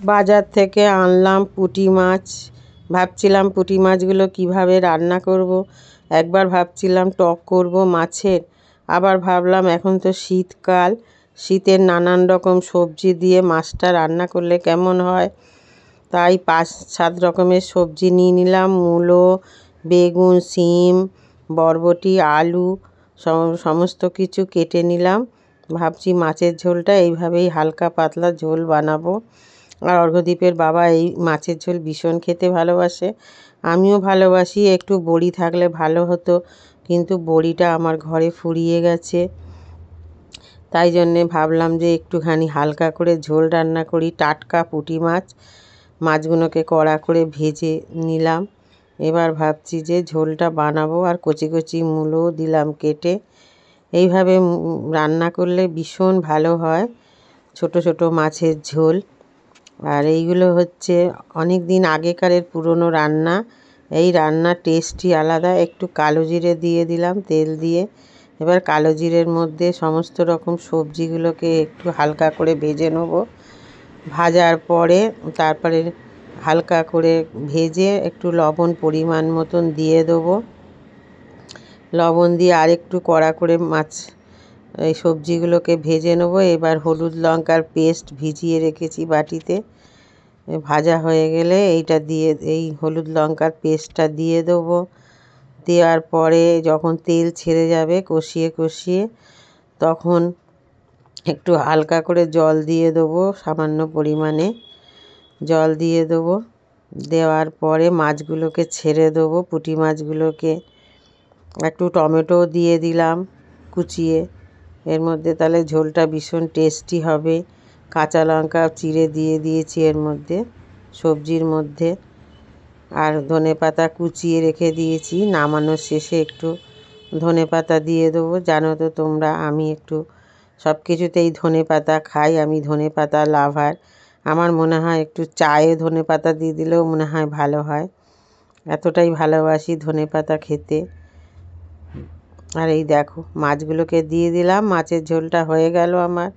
বাজার থেকে আনলাম পুঁটি মাছ। ভাবছিলাম পুঁটি মাছগুলো কীভাবে রান্না করব। একবার ভাবছিলাম টক করব মাছের। আবার ভাবলাম এখন তো শীতকাল, শীতের নানান রকম সবজি দিয়ে মাছটা রান্না করলে কেমন হয়? তাই পাঁচ, সাত রকমের সবজি নিয়ে নিলাম। মূলো, বেগুন শিম বরবটি, আলু সমস্ত কিছু কেটে নিলাম। ভাবছি মাছের ঝোলটা এইভাবেই হালকা পাতলা ঝোল বানাবো। আর অর্ঘ্যদ্বীপের বাবা এই মাছের ঝোল ভীষণ খেতে ভালোবাসে। আমিও ভালোবাসি, একটু বড়ি থাকলে ভালো হতো, কিন্তু বড়িটা আমার ঘরে ফুরিয়ে গেছে। তাই জন্যে ভাবলাম যে একটুখানি হালকা করে ঝোল রান্না করি, টাটকা পুঁটি মাছ, মাছগুলোকে কড়া করে ভেজে নিলাম। এবার ভাবছি যে ঝোলটা বানাবো আর কচি কচি মূলও দিলাম কেটে। এইভাবে রান্না করলে ভীষণ ভালো হয় ছোট ছোট মাছের ঝোল। আর এইগুলো হচ্ছে অনেক দিন আগেকারের পুরনো রান্না। এই রান্নার টেস্টই আলাদা। একটু কালো জিরে দিয়ে দিলাম, তেল দিয়ে। এবার কালো জিরের মধ্যে সমস্ত রকম সবজিগুলোকে একটু হালকা করে ভেজে নেব। ভাজার পরে তারপরে হালকা করে ভেজে একটু লবণ পরিমাণ মতন দিয়ে দেবো। লবণ দিয়ে আরেকটু কড়া করে মাছ এই সবজিগুলোকে ভেজে নেব। এবার হলুদ লঙ্কার পেস্ট ভিজিয়ে রেখেছি বাটিতে। ভাজা হয়ে গেলে এইটা দিয়ে, এই হলুদ লঙ্কার পেস্টটা দিয়ে দেবো। দেওয়ার পরে যখন তেল ছেড়ে যাবে কষিয়ে কষিয়ে, তখন একটু হালকা করে জল দিয়ে দেবো সামান্য পরিমাণে। জল দিয়ে দেবো। দেওয়ার পরে মাছগুলোকে ছেড়ে দেবো, পুঁটি মাছগুলোকে। একটু টমেটো দিয়ে দিলাম কুচিয়ে। এর মধ্যে তাহলে ঝোলটা ভীষণ টেস্টি হবে। কাঁচা লঙ্কা চিড়ে দিয়ে দিয়েছি এর মধ্যে, সবজির মধ্যে। আর ধনে পাতা কুচিয়ে রেখে দিয়েছি। নামানোর শেষে একটু ধনে পাতা দিয়ে দেবো। জানো তো তোমরা, আমি একটু সব কিছুতেই ধনে পাতা খাই, আমি ধনে পাতা লাভার। আমার মনে হয় একটু চায়ে ধনে পাতা দিয়ে দিলেও মনে হয় ভালো হয়। এতটাই ভালোবাসি ধনে পাতা খেতে। আর এই দেখো, মাছগুলোকে দিয়ে দিলাম, মাছের ঝোলটা হয়ে গেল আমার।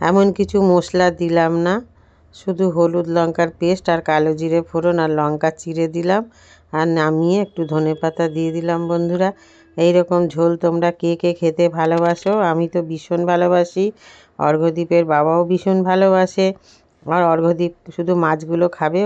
এমন কিছু মশলা দিলাম না, শুধু হলুদ লঙ্কার পেস্ট আর কালো জিরে ফোড়ন আর লঙ্কা চিড়ে দিলাম। আর নামিয়ে একটু ধনে পাতা দিয়ে দিলাম বন্ধুরা। এই রকম ঝোল তোমরা কে কে খেতে ভালোবাসো? আমি তো ভীষণ ভালোবাসি। অর্ঘ্যদ্বীপের বাবাও ভীষণ ভালোবাসে। আর অর্ঘ্যদ্বীপ শুধু মাছগুলো খাবে